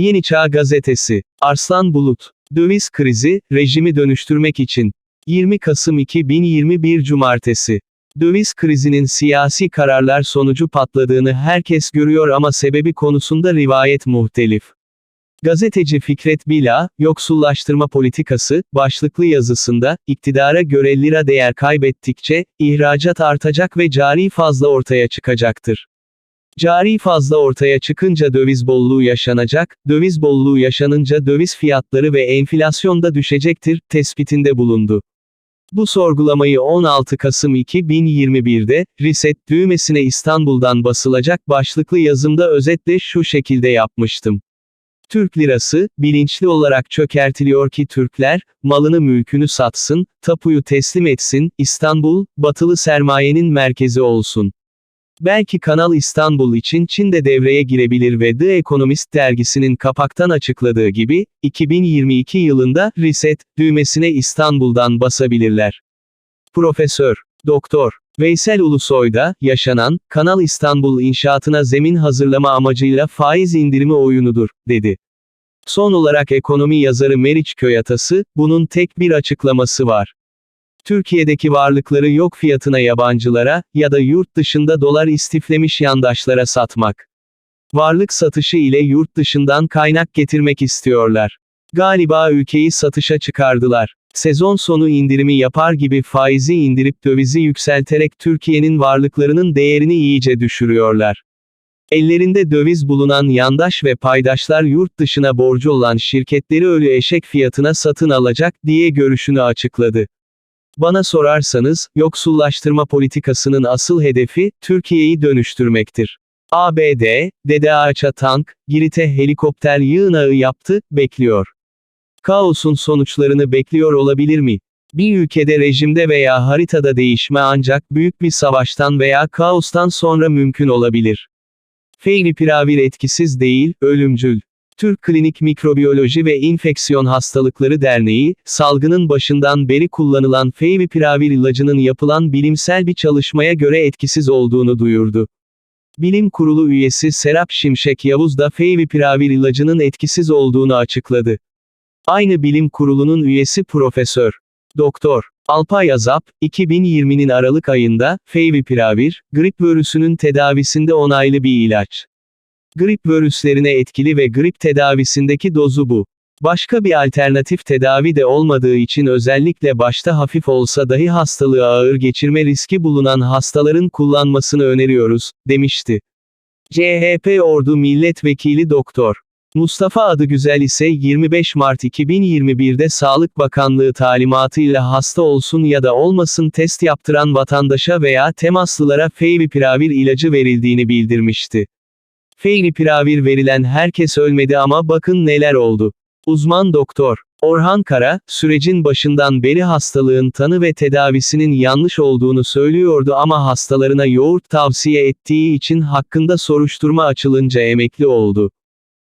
Yeni Çağ Gazetesi. Arslan Bulut. Döviz krizi, rejimi dönüştürmek için. 20 Kasım 2021 Cumartesi. Döviz krizinin siyasi kararlar sonucu patladığını herkes görüyor ama sebebi konusunda rivayet muhtelif. Gazeteci Fikret Bila, yoksullaştırma politikası, başlıklı yazısında, iktidara göre lira değer kaybettikçe, ihracat artacak ve cari fazla ortaya çıkacaktır. Cari fazla ortaya çıkınca döviz bolluğu yaşanacak, döviz bolluğu yaşanınca döviz fiyatları ve enflasyon da düşecektir, tespitinde bulundu. Bu sorgulamayı 16 Kasım 2021'de, Reset düğmesine İstanbul'dan basılacak başlıklı yazımda özetle şu şekilde yapmıştım. Türk lirası, bilinçli olarak çökertiliyor ki Türkler, malını mülkünü satsın, tapuyu teslim etsin, İstanbul, batılı sermayenin merkezi olsun. Belki Kanal İstanbul için Çin de devreye girebilir ve The Economist dergisinin kapaktan açıkladığı gibi, 2022 yılında, Reset, düğmesine İstanbul'dan basabilirler. Profesör, Doktor, Veysel Ulusoy da, yaşanan, Kanal İstanbul inşaatına zemin hazırlama amacıyla faiz indirimi oyunudur, dedi. Son olarak ekonomi yazarı Meriç Köyatası, bunun tek bir açıklaması var. Türkiye'deki varlıkları yok fiyatına yabancılara, ya da yurt dışında dolar istiflemiş yandaşlara satmak. Varlık satışı ile yurt dışından kaynak getirmek istiyorlar. Galiba ülkeyi satışa çıkardılar. Sezon sonu indirimi yapar gibi faizi indirip dövizi yükselterek Türkiye'nin varlıklarının değerini iyice düşürüyorlar. Ellerinde döviz bulunan yandaş ve paydaşlar yurt dışına borcu olan şirketleri ölü eşek fiyatına satın alacak diye görüşünü açıkladı. Bana sorarsanız, yoksullaştırma politikasının asıl hedefi, Türkiye'yi dönüştürmektir. ABD, Dede Ağaç'a tank, Girit'e helikopter yığınağı yaptı, bekliyor. Kaosun sonuçlarını bekliyor olabilir mi? Bir ülkede rejimde veya haritada değişme ancak büyük bir savaştan veya kaostan sonra mümkün olabilir. Favipiravir etkisiz değil, ölümcül. Türk Klinik Mikrobiyoloji ve İnfeksiyon Hastalıkları Derneği, salgının başından beri kullanılan Favipiravir ilacının yapılan bilimsel bir çalışmaya göre etkisiz olduğunu duyurdu. Bilim Kurulu üyesi Serap Şimşek Yavuz da Favipiravir ilacının etkisiz olduğunu açıkladı. Aynı bilim kurulunun üyesi Profesör Doktor Alpay Azap, 2020'nin Aralık ayında, Favipiravir, grip virüsünün tedavisinde onaylı bir ilaç. Grip virüslerine etkili ve grip tedavisindeki dozu bu. Başka bir alternatif tedavi de olmadığı için özellikle başta hafif olsa dahi hastalığı ağır geçirme riski bulunan hastaların kullanmasını öneriyoruz, demişti. CHP Ordu Milletvekili Doktor. Mustafa Adıgüzel ise 25 Mart 2021'de Sağlık Bakanlığı talimatıyla hasta olsun ya da olmasın test yaptıran vatandaşa veya temaslılara Favipiravir ilacı verildiğini bildirmişti. Favipiravir verilen herkes ölmedi ama bakın neler oldu. Uzman doktor Orhan Kara, sürecin başından beri hastalığın tanı ve tedavisinin yanlış olduğunu söylüyordu ama hastalarına yoğurt tavsiye ettiği için hakkında soruşturma açılınca emekli oldu.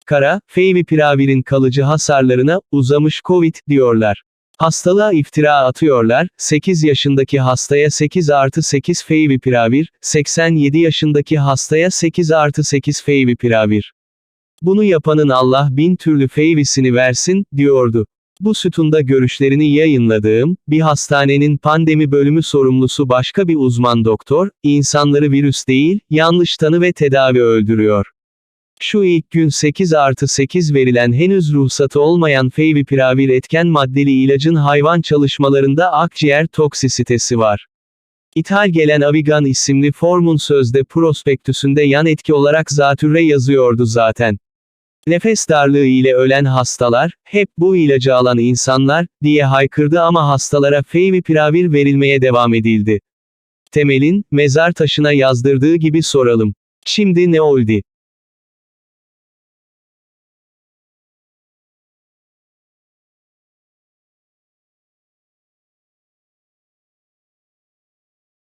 Kara, Favipiravir'in kalıcı hasarlarına, uzamış Covid, diyorlar. Hastalığa iftira atıyorlar, 8 yaşındaki hastaya 8 artı 8 Favipiravir, 87 yaşındaki hastaya 8 artı 8 Favipiravir. Bunu yapanın Allah bin türlü feyvisini versin, diyordu. Bu sütunda görüşlerini yayınladığım, bir hastanenin pandemi bölümü sorumlusu başka bir uzman doktor, insanları virüs değil, yanlış tanı ve tedavi öldürüyor. Şu ilk gün 8 artı 8 verilen henüz ruhsatı olmayan Favipiravir etken maddeli ilacın hayvan çalışmalarında akciğer toksisitesi var. İthal gelen Avigan isimli formun sözde prospektüsünde yan etki olarak zatürre yazıyordu zaten. Nefes darlığı ile ölen hastalar, hep bu ilacı alan insanlar, diye haykırdı ama hastalara Favipiravir verilmeye devam edildi. Temel'in, mezar taşına yazdırdığı gibi soralım. Şimdi ne oldu?